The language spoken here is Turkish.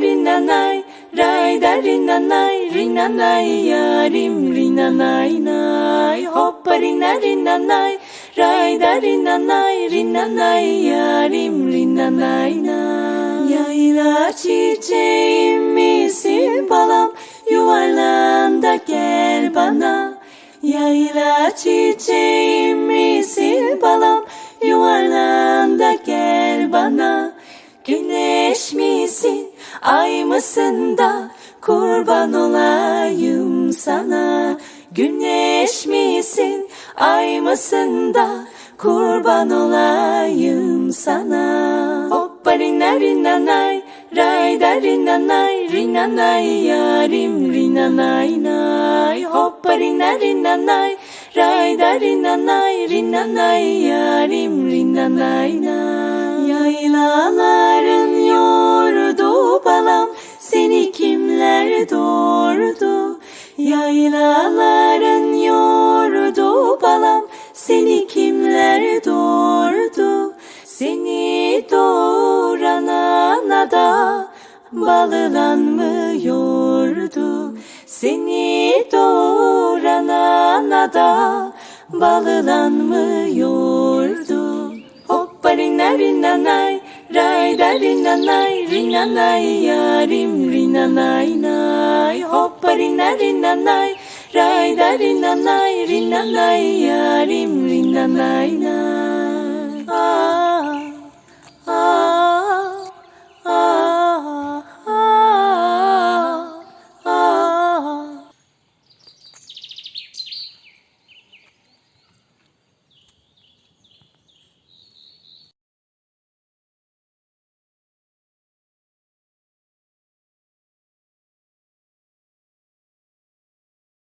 rina nay Ray da rina nay rina nay yarim rina nay. Hoppa rina rina nay Ray da rina nay rina nay yarim rina nay. Nay Yayla çiçeğim misin balam? Yuvarlan da gel bana. Yayla çiçeğim misin ay mısın da Kurban olayım sana. Güneş misin? Ay mısın da Kurban olayım sana. Hoppa rina rina nay Ray da rina nay Rina nay yarim rina nay nay. Hoppa rina rina nay Ray da rina nay Rina nay yarim rina nay. Nay kimler doğurdu Yaylaların yordu balam. Seni kimler doğurdu? Seni doğuran ana da Balılan mı yordu Seni doğuran ana da Balılan mı yordu Hoppa rina rina nay Ray da rina nay Rina nay yarim rina nay nay Hoppa rina rina nay Ray da rina nay Rina nay nay